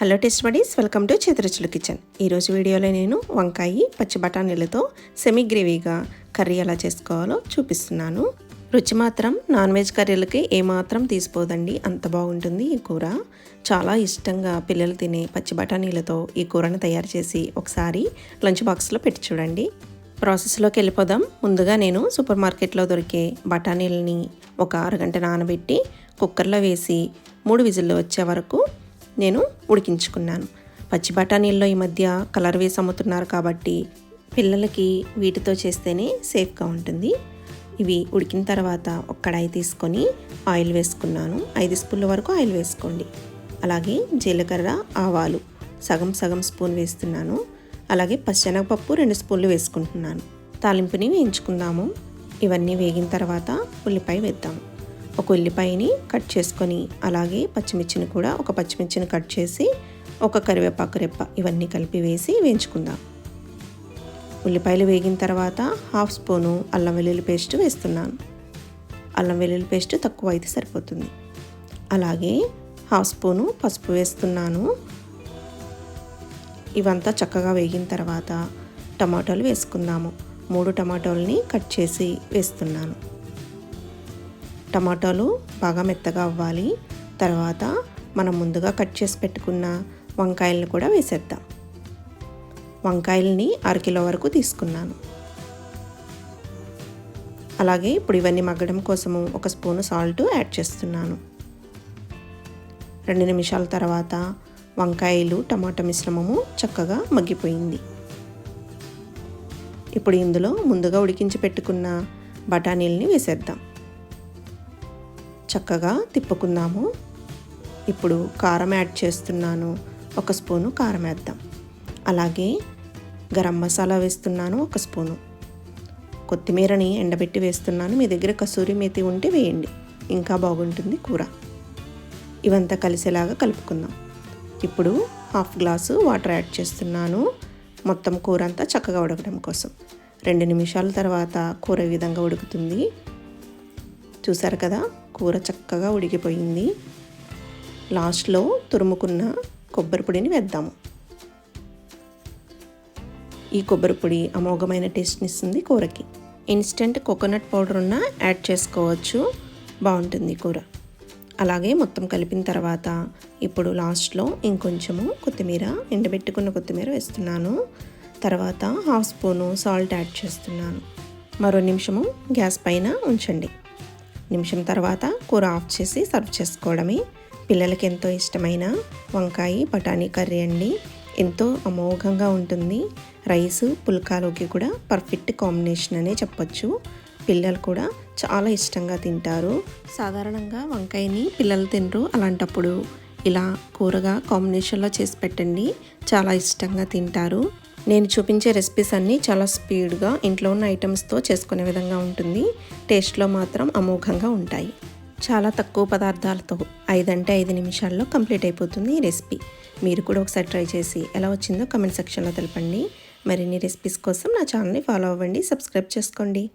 Hello taste buddies welcome to Chethiruchulu kitchen ఈరోజు వీడియోలో నేను వంకాయి పచ్చి బఠానీలతో సెమీ గ్రేవీగా కర్రీ ఎలా చేసుకోవాలో చూపిస్తున్నాను. రుచి మాత్రం నాన్ వెజ్ కర్రీలకి ఏమాత్రం తీసిపోదండి. అంత బాగుంటుంది ఈ కూర. చాలా ఇష్టంగా పిల్లలు తినే పచ్చి బఠానీలతో ఈ కూరను తయారు చేసి ఒకసారి లంచ్ బాక్స్లో పెట్టి చూడండి. ప్రాసెస్లోకి వెళ్ళిపోదాం. ముందుగా నేను సూపర్ మార్కెట్లో దొరికే బఠానీలని ఒక అరగంట నానబెట్టి కుక్కర్లో వేసి మూడు విజిల్లు వచ్చే వరకు నేను ఉడికించుకున్నాను. పచ్చి బఠానీల్లో ఈ మధ్య కలర్ వేసి అమ్ముతున్నారు కాబట్టి పిల్లలకి వీటితో చేస్తేనే సేఫ్గా ఉంటుంది. ఇవి ఉడికిన తర్వాత ఒక కడాయి తీసుకొని ఆయిల్ వేసుకున్నాను. ఐదు స్పూన్ల వరకు ఆయిల్ వేసుకోండి. అలాగే జీలకర్ర ఆవాలు సగం సగం స్పూన్ వేస్తున్నాను. అలాగే పచ్చెనగపప్పు రెండు స్పూన్లు వేసుకుంటున్నాను. తాలింపుని వేయించుకుందాము. ఇవన్నీ వేగిన తర్వాత ఉల్లిపాయ వేద్దాము. ఒక ఉల్లిపాయని కట్ చేసుకొని అలాగే పచ్చిమిర్చిని కూడా ఒక పచ్చిమిర్చిని కట్ చేసి ఒక కరివేపాకు రెప్ప ఇవన్నీ కలిపి వేసి వేయించుకుందాం. ఉల్లిపాయలు వేగిన తర్వాత హాఫ్ స్పూను అల్లం వెల్లుల్లి పేస్ట్ వేస్తున్నాను. అల్లం వెల్లుల్లి పేస్ట్ తక్కువ అయితే సరిపోతుంది. అలాగే హాఫ్ స్పూను పసుపు వేస్తున్నాను. ఇవంతా చక్కగా వేగిన తర్వాత టమాటోలు వేసుకుందాము. మూడు టమాటోల్ని కట్ చేసి వేస్తున్నాను. టమాటాలు బాగా మెత్తగా అవ్వాలి. తర్వాత మనం ముందుగా కట్ చేసి పెట్టుకున్న వంకాయలను కూడా వేసేద్దాం. వంకాయలని అరకిలో వరకు తీసుకున్నాను. అలాగే ఇప్పుడు ఇవన్నీ మగ్గడం కోసము ఒక స్పూను సాల్ట్ యాడ్ చేస్తున్నాను. రెండు నిమిషాల తర్వాత వంకాయలు టమాటా మిశ్రమము చక్కగా మగ్గిపోయింది. ఇప్పుడు ఇందులో ముందుగా ఉడికించి పెట్టుకున్న బఠానీలని వేసేద్దాం. చక్కగా తిప్పుకుందాము. ఇప్పుడు కారం యాడ్ చేస్తున్నాను. ఒక స్పూను కారం వేద్దాం. అలాగే గరం మసాలా వేస్తున్నాను ఒక స్పూను. కొత్తిమీరని ఎండబెట్టి వేస్తున్నాను. మీ దగ్గర కసూరి మేతి ఉంటే వేయండి. ఇంకా బాగుంటుంది కూర. ఇవంతా కలిసేలాగా కలుపుకుందాం. ఇప్పుడు హాఫ్ గ్లాసు వాటర్ యాడ్ చేస్తున్నాను. మొత్తం కూర అంతా చక్కగా ఉడకడం కోసం. రెండు నిమిషాల తర్వాత కూర ఈ విధంగా ఉడుకుతుంది. చూసారు కదా? కూర చక్కగా ఉడికిపోయింది. లాస్ట్లో తురుముకున్న కొబ్బరి పొడిని వేద్దాము. ఈ కొబ్బరి పొడి అమోఘమైన టేస్ట్ని ఇస్తుంది కూరకి. ఇన్స్టెంట్ కోకోనట్ పౌడర్ ఉన్న యాడ్ చేసుకోవచ్చు. బాగుంటుంది కూర. అలాగే మొత్తం కలిపిన తర్వాత ఇప్పుడు లాస్ట్లో ఇంకొంచెము కొత్తిమీర ఎండబెట్టుకున్న కొత్తిమీర వేస్తున్నాను. తర్వాత హాఫ్ స్పూను సాల్ట్ యాడ్ చేస్తున్నాను. మరో నిమిషము గ్యాస్ పైన ఉంచండి. నిమిషం తర్వాత కూర ఆఫ్ చేసి సర్వ్ చేసుకోవడమే. పిల్లలకి ఎంతో ఇష్టమైన వంకాయ బఠానీ కర్రీ అండి. ఎంతో అమోఘంగా ఉంటుంది. రైస్ పుల్కాలోకి కూడా పర్ఫెక్ట్ కాంబినేషన్ అనే చెప్పొచ్చు. పిల్లలు కూడా చాలా ఇష్టంగా తింటారు. సాధారణంగా వంకాయని పిల్లలు తినరు అలాంటప్పుడు. ఇలా కూరగా కాంబినేషన్లో చేసి పెట్టండి. చాలా ఇష్టంగా తింటారు. నేను చూపించే రెసిపీస్ అన్నీ చాలా స్పీడ్గా ఇంట్లో ఉన్న ఐటమ్స్తో చేసుకునే విధంగా ఉంటుంది. టేస్ట్లో మాత్రం అమోఘంగా ఉంటాయి. చాలా తక్కువ పదార్థాలతో ఐదంటే ఐదు నిమిషాల్లో కంప్లీట్ అయిపోతుంది ఈ రెసిపీ మీరు కూడా ఒకసారి ట్రై చేసి ఎలా వచ్చిందో కమెంట్ సెక్షన్లో తెలపండి. మరిన్ని రెసిపీస్ కోసం నా ఛానల్ని ఫాలో అవ్వండి సబ్స్క్రైబ్ చేసుకోండి.